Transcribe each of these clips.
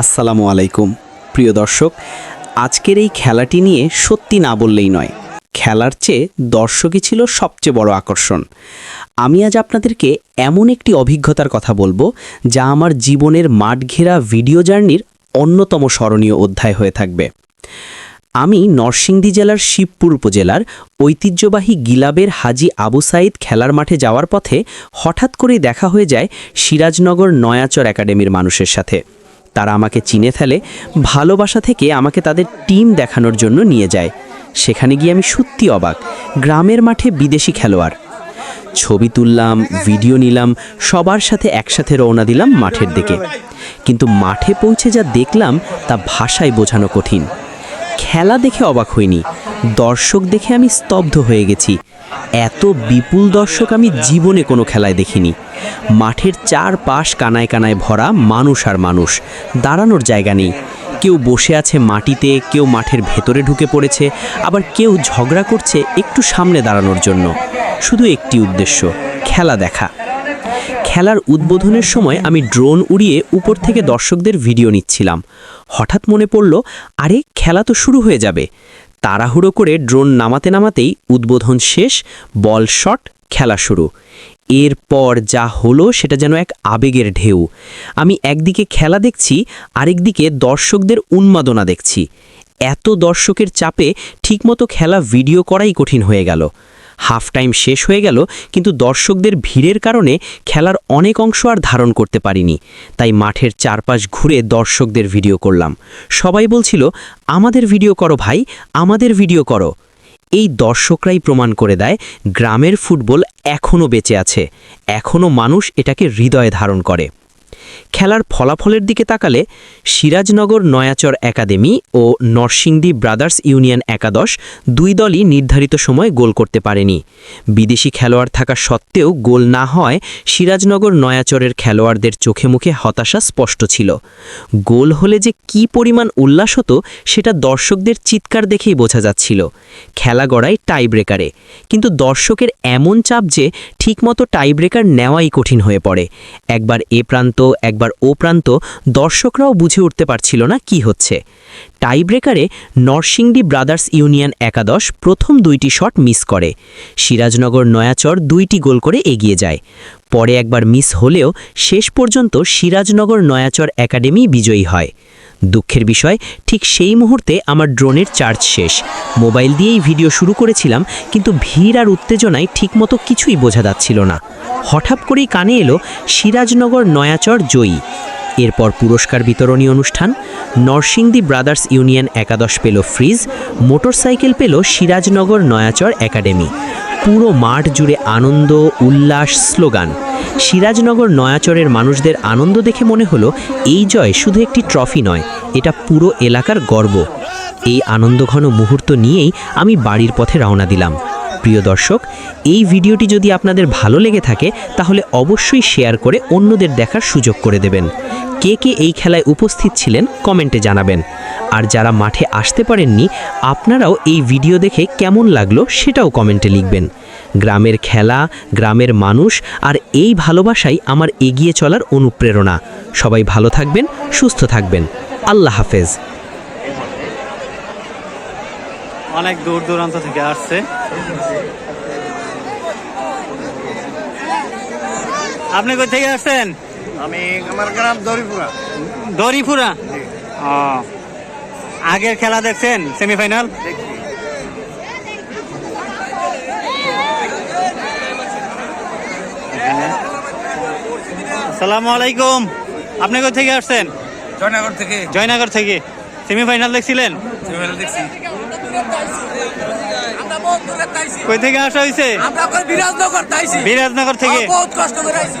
আসসালামু আলাইকুম। প্রিয় দর্শক, আজকের এই খেলাটি নিয়ে সত্যি না বললেই নয়। খেলার চেয়ে দর্শকই ছিল সবচেয়ে বড় আকর্ষণ। আমি আজ আপনাদেরকে এমন একটি অভিজ্ঞতার কথা বলব, যা আমার জীবনের মাঠ ঘেরা ভিডিও জার্নির অন্যতম স্মরণীয় অধ্যায় হয়ে থাকবে। আমি নরসিংদী জেলার শিবপুর উপজেলার ঐতিহ্যবাহী গিলাবের হাজি আবু সাইদ খেলার মাঠে যাওয়ার পথে হঠাৎ করেই দেখা হয়ে যায় সিরাজনগর নয়াচর একাডেমির মানুষের সাথে। তারা আমাকে চিনে ফেলে, ভালোবাসা থেকে আমাকে তাদের টিম দেখানোর জন্য নিয়ে যায়। সেখানে গিয়ে আমি সত্যি অবাক, গ্রামের মাঠে বিদেশি খেলোয়াড়। ছবি তুললাম, ভিডিও নিলাম, সবার সাথে একসাথে রওনা দিলাম মাঠের দিকে। কিন্তু মাঠে পৌঁছে যা দেখলাম তা ভাষায় বোঝানো কঠিন। খেলা দেখে অবাক হইনি। দর্শক দেখে আমি স্তব্ধ হয়ে গেছি। এত বিপুল দর্শক আমি জীবনে কোনো খেলায় দেখিনি। মাঠের চার পাশ কানায় কানায় ভরা মানুষ আর মানুষ। দাঁড়ানোর জায়গা নেই। কেউ বসে আছে মাটিতে, কেউ মাঠের ভেতরে ঢুকে পড়েছে, আবার কেউ ঝগড়া করছে একটু সামনে দাঁড়ানোর জন্য। শুধু একটি উদ্দেশ্য, খেলা দেখা। খেলার উদ্বোধনের সময় আমি ড্রোন উড়িয়ে উপর থেকে দর্শকদের ভিডিও নিচ্ছিলাম। হঠাৎ মনে পড়ল, আরে, খেলা তো শুরু হয়ে যাবে। তাড়াহুড়ো করে ড্রোন নামাতে নামাতেই উদ্বোধন শেষ, বল শট, খেলা শুরু। এরপর যা হলো সেটা যেন এক আবেগের ঢেউ। আমি একদিকে খেলা দেখছি, আরেকদিকে দর্শকদের উন্মাদনা দেখছি। এত দর্শকের চাপে ঠিকমতো খেলা ভিডিও করাই কঠিন হয়ে গেল। হাফ টাইম শেষ হয়ে গেল, কিন্তু দর্শকদের ভিড়ের কারণে খেলার অনেক অংশ আর ধারণ করতে পারিনি। তাই মাঠের চারপাশ ঘুরে দর্শকদের ভিডিও করলাম। সবাই বলছিল, আমাদের ভিডিও করো ভাই, আমাদের ভিডিও করো। এই দর্শকরাই প্রমাণ করে দেয়, গ্রামের ফুটবল এখনও বেঁচে আছে। এখনও মানুষ এটাকে হৃদয়ে ধারণ করে। খেলার ফলাফলের দিকে তাকালে সিরাজনগর নয়াচর একাডেমি ও নরসিংদী ব্রাদার্স ইউনিয়ন একাদশ দুই দলই নির্ধারিত সময় গোল করতে পারেনি। বিদেশি খেলোয়াড় থাকা সত্ত্বেও গোল না হয় সিরাজনগর নয়াচরের খেলোয়াড়দের চোখে মুখে হতাশা স্পষ্ট ছিল। গোল হলে যে কি পরিমাণ উল্লাস হতো সেটা দর্শকদের চিৎকার দেখেই বোঝা যাচ্ছিল। খেলা গড়ায় টাই ব্রেকারে কিন্তু দর্শকের এমন চাপ যে ঠিকমতো টাই ব্রেকার নেওয়াই কঠিন হয়ে পড়ে। একবার এ প্রান্ত একবার ও প্রান্ত দর্শকরাও বুঝে উঠতে পারছিল না কি হচ্ছে। টাই ব্রেকারে নরসিংদী ব্রাদার্স ইউনিয়ন একাদশ প্রথম দুইটি শট মিস করে। সিরাজনগর নয়াচর দুইটি গোল করে এগিয়ে যায়। পরে একবার মিস হলেও শেষ পর্যন্ত সিরাজনগর নয়াচর একাডেমি বিজয়ী হয়। দুঃখের বিষয়, ঠিক সেই মুহূর্তে আমার ড্রোনের চার্জ শেষ। মোবাইল দিয়েই ভিডিও শুরু করেছিলাম, কিন্তু ভিড় আর উত্তেজনায় ঠিকমতো কিছুই বোঝা যাচ্ছিল না। হঠাৎ করেই কানে এলো, সিরাজনগর নয়াচর জয়ী। এরপর পুরস্কার বিতরণী অনুষ্ঠান, নরসিংদী ব্রাদার্স ইউনিয়ন একাদশ পেল ফ্রিজ, মোটরসাইকেল পেল সিরাজনগর নয়াচর একাডেমি। পুরো মাঠ জুড়ে আনন্দ, উল্লাস, স্লোগান। সিরাজনগর নয়াচরের মানুষদের আনন্দ দেখে মনে হলো, এই জয় শুধু একটি ট্রফি নয়, এটা পুরো এলাকার গর্ব। এই আনন্দঘন মুহূর্ত নিয়েই আমি বাড়ির পথে রওনা দিলাম। প্রিয় দর্শক, এই ভিডিওটি যদি আপনাদের ভালো লেগে থাকে, তাহলে অবশ্যই শেয়ার করে অন্যদের দেখার সুযোগ করে দেবেন। কে কে এই খেলায় উপস্থিত ছিলেন কমেন্টে জানাবেন। আর যারা মাঠে আসতে পারেননি, আপনারাও এই ভিডিও দেখে কেমন লাগল সেটাও কমেন্টে লিখবেন। গ্রামের খেলা, গ্রামের মানুষ আর এই ভালোবাসাই আমার এগিয়ে চলার অনুপ্রেরণা। সবাই ভালো থাকবেন, সুস্থ থাকবেন। আল্লাহ হাফেজ। অনেক দূর দূরান্ত থেকে আসছে। আপনি কোথা থেকে আসছেন? আমি আমার গ্রাম দরিপুরা। দরিপুরা? ও। আগের খেলা দেখছেন? সেমিফাইনাল? আসসালামু আলাইকুম। আপনি কোথা থেকে আসছেন? জয়নগর থেকে। জয়নগর থেকে। সেমিফাইনাল দেখছিলেন? দেখছি। কই থেকে আসা হয়েছে আমরা কই বিরাজনগর তাইছি। বিরাজনগর থেকে। বহুত কষ্ট করে আইছি।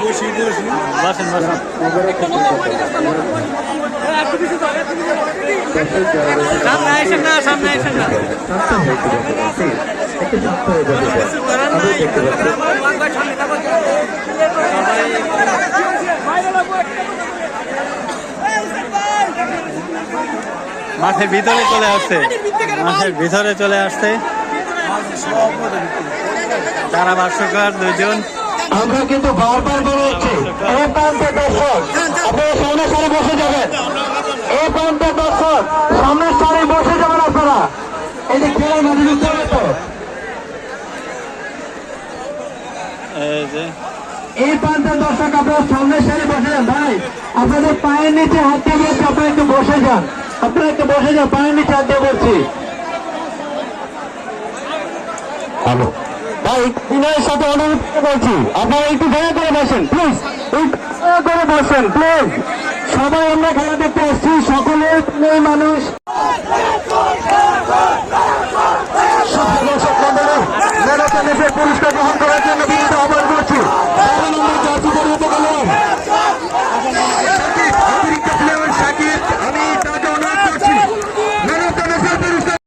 বসেন বসেন সামনে আসেন না মাঠের ভিতরে চলে আসছে। মাঠের ভিতরে চলে আসছে। তারা ভাষ্যকার দুজন। আমরা কিন্তু বারবার বলে হচ্ছে এই প্রান্তে দর্শক, আপনারা সামনের সারি বসে যাবেন। এই প্রান্তে দর্শক সামনের সারি বসে যাবেন আপনারা। এই যে খেলার মাঝে এই প্রান্তের দর্শক, আপনারা সামনের সারি বসে যান। ভাই, আপনাদের পায়ের নিচে হাত দিয়ে বলছি, আপনারা একটু বসে যান। আপনারা একটু বসে যান, পায়ের নিচে হাত দিয়ে বলছি। হ্যালো। ভাই বিনয়ের সাথে অনুরোধ করছি। আপনারা একটু দয়া করে বসেন প্লিজ দয়া করে বসেন প্লিজ সবাই আমরা খেলা দেখতে আসছি সকলের প্রিয় মানুষ। পুরস্কার গ্রহণ